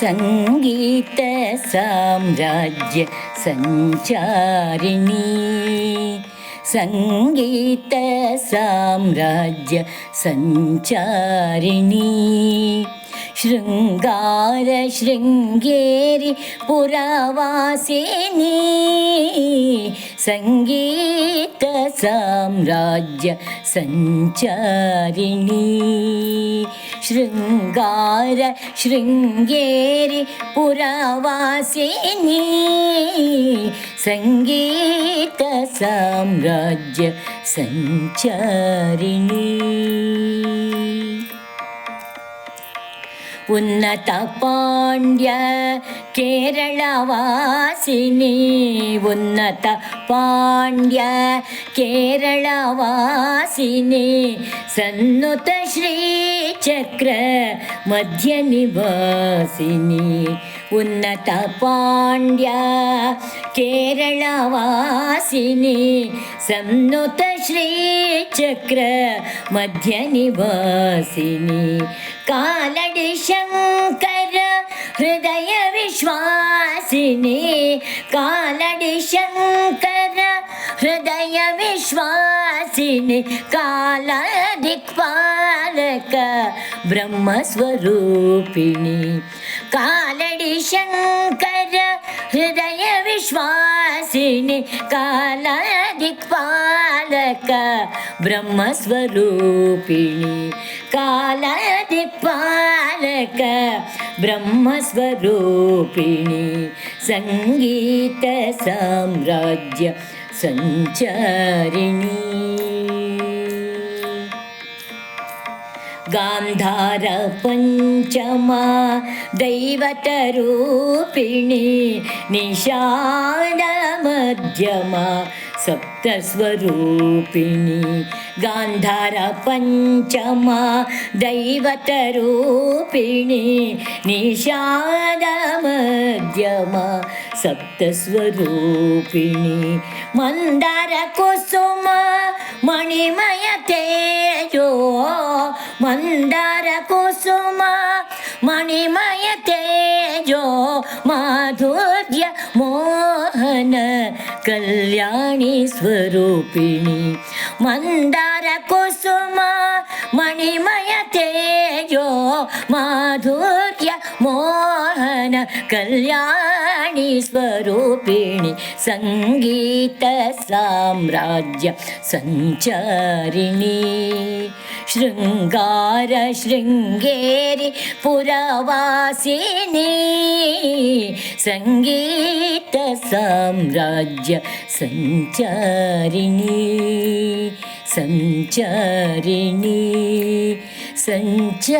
सङ्गीत साम्राज्य सञ्चारिणी सङ्गीत साम्राज्य सञ्चारिणी शृङ्गारशृङ्गेरि पुरावासिनी। सङ्गीत साम्राज्यसञ्चारिणी शृङ्गार शृङ्गेरि पुरावासिनी। सङ्गीतसाम्राज्यसञ्चारिणी உன்னத பாண்டிய கேரளவாசினி உன்னத பாண்டிய கேரளவாசினி சன்னுத ஸ்ரீச்சக்கர மத்திய நிவாசினி உன்னத பாண்டிய கேரளவாசினி சன்னுத ஸ்ரீ चक्र मध्यनिवासिनि। कालिशङ्कर हृदय विश्वासिनि। कालडि शङ्कर हृदय विश्वासिनि। कालदिक्पालक अधिक्पालक कालडि शङ्कर हृदय विश्वासिनि। कालदिक्पाल ಪಾಲಕ ಬ್ರಹ್ಮಸ್ವರೂಪಿಣಿ ಕಾಲದಿ ಪಾಲಕ ಬ್ರಹ್ಮಸ್ವರೂಪಿಣಿ ಸಂಗೀತ ಸಾಮ್ರಾಜ್ಯ ಸಂಚಾರಿಣಿ गान्धार पञ्चमा दैवतरूपिणी निषादमध्यमा सप्तस्वरूपिणी गान्धार पञ्चमा दैवतरूपिणी निषादमध्यमा सप्तस्वरूपिणी मन्दारकुसुम मणिमय तेजो मन्दार कल्याणी स्वरूपिणी मन्दार कुसुम मणिमय तेजो माधुर्य मोहन कल्याणी स्वरूपिणी सङ्गीत साम्राज्य सञ्चारिणी शृङ्गार शृङ्गेरि पुरवासिनी सङ्गीत साम्राज्य सञ्चारिणी सञ्चारिणी सञ्चारिणी।